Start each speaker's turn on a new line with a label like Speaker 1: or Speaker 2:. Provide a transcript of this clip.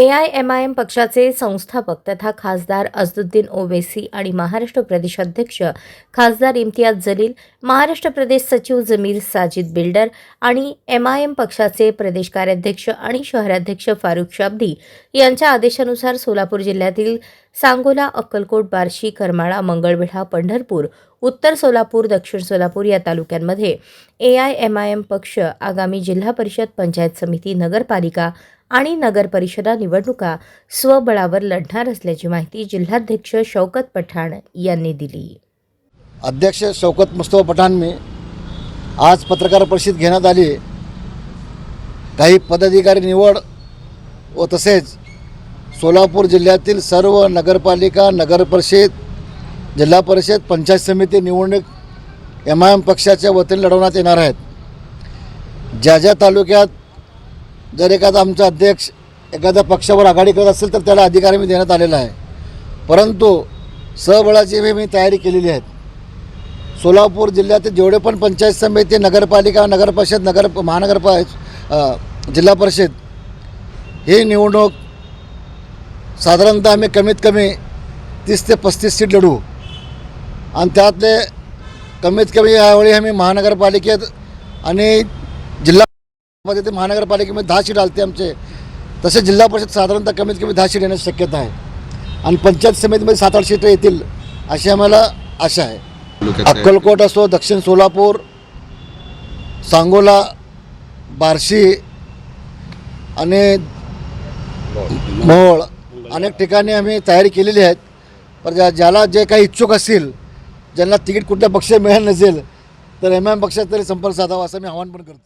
Speaker 1: A I M I M पक्षाचे संस्थापक तथा खासदार अजदुद्दीन ओवेसी आणि महाराष्ट्र प्रदेश अध्यक्ष खासदार इम्तियाज जलील महाराष्ट्र प्रदेश सचिव जमीर साजिद बिल्डर आणि एम आय एम पक्षाचे प्रदेश कार्याध्यक्ष आणि शहराध्यक्ष फारुख शाब्दी यांच्या आदेशानुसार सोलापूर जिल्ह्यातील सांगोला अक्कलकोट बार्शी करमाळा मंगळवेढा पंढरपूर उत्तर सोलापूर दक्षिण सोलापूर या तालुक्यांमध्ये A I M I M पक्ष आगामी जिल्हा परिषद पंचायत समिती नगरपालिका आणि नगरपरिषदा निवडणुका स्वबळावर लढणार असल्याची माहिती जिल्हाध्यक्ष शौकत पठाण यांनी दिली.
Speaker 2: अध्यक्ष शौकत मुस्तफा पठाण मी आज पत्रकार परिषद घेण्यात आली. काही पदाधिकारी निवड व तसेच सोलापूर जिल्ह्यातील सर्व नगरपालिका नगरपरिषद जिल्हा परिषद पंचायत समिती निवडणूक एम आय एम पक्षाच्या वतीने लढवण्यात येणार आहेत. ज्या ज्या तालुक्यात जर एखादा आमचा अध्यक्ष एखाद्या पक्षावर आघाडी करत असेल तर त्याला अधिकार मी देण्यात आलेला आहे. परंतु सहबळाची मी मी तयारी केलेली आहे. सोलापूर जिल्ह्यातील जेवढे पण पंचायत समिती नगरपालिका नगरपरिषद नगर महानगरपा जिल्हा परिषद ही निवडणूक साधारणतः आम्ही कमीत कमी तीस ते पस्तीस सीट लढू आणि त्यातले कमीत कमी यावेळी आम्ही महानगरपालिकेत आणि जिल्हा मध्ये ते महानगरपालिकेमध्ये दहा सीट आलते आमचे. तसे जिल्हा परिषद साधारणतः कमीत कमी दहा सीट येण्याची शक्यता आहे. आणि पंचायत समितीमध्ये सात आठ सीटं येतील अशी आम्हाला आशा आहे. अक्कलकोट असो दक्षिण सोलापूर सांगोला बार्शी आणि मोहोळ. अनेक ठिकाणी आम्ही तयारी केलेली आहेत. पण ज्या ज्याला जे काही इच्छुक असतील ज्यांना तिकीट कुठल्या पक्ष मिळालं नसेल तर एम एम पक्षात तरी संपर्क साधावा असं मी आवाहन पण करतो.